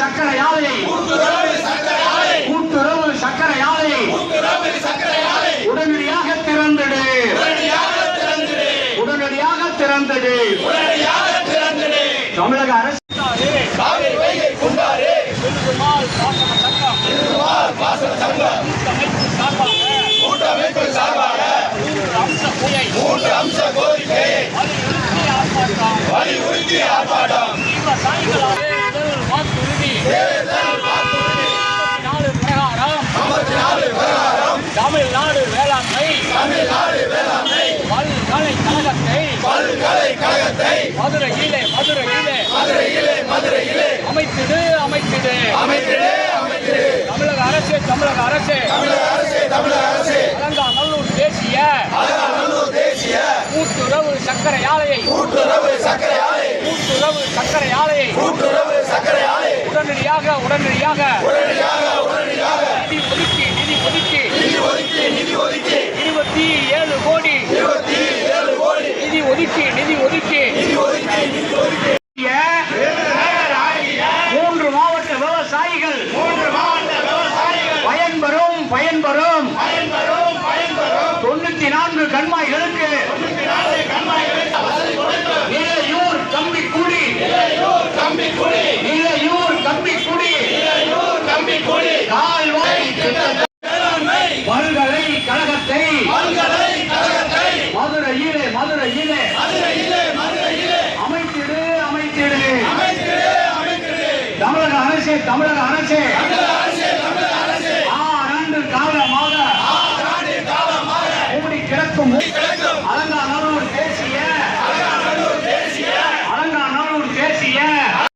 சக்கரை ஆலை. கூட்டுறவு சக்கரை ஆலை. உடனடியாக திறந்துடு. உடனடியாக திறந்துடு. தமிழக அரசு பல்கலைக்கழகத்தை பல்கலைக்கழகத்தை மதுரையிலே மதுரையிலே மதுரையிலே மதுரையிலே அமைத்திடு அமைத்திடு. அமைத்திடே அமைத்திடே. தமிழக அரசு தமிழக அரசு. தமிழக அரசே தமிழக அரசே. அலங்காநல்லூர் தேசிய. அலங்காநல்லூர் தேசிய. கூட்டுறவு சர்க்கரை ஆலையை. கூட்டுறவு சர்க்கரை ஆலை. கூட்டுறவு சர்க்கரை ஆலையை. கூட்டுறவு சர்க்கரை ஆலை. உடனடியாக உடனடியாக. உடனடியாக உடனடியாக. நிதி ஒதுக்கி நிதி ஒதுக்கி. நிதி ஒதுக்கி நிதி ஒதுக்கி. இருபத்தி ஏழு கோடி இருபத்தி ஏழு கோடி நிதி ஒதுக்கி மூன்று மாவட்ட விவசாயிகள். பயன்பெறும் பயன்பெறும் தொண்ணூத்தி நான்கு கண்மாய்களுக்கு. இளையூர் கம்பி குடி கம்பி குடி இளையூர் கம்பி குடி குடி கால்வாய் மதுரையிலே மதுரையிலே மதுரையிலே மதுரையிலே அமைத்திடு அமைத்திடு அமைத்திடே அமைத்திடே தமிழக அரசே தமிழக அரசே ஆறாண்டு காலமாக மூடி கிடக்கும்.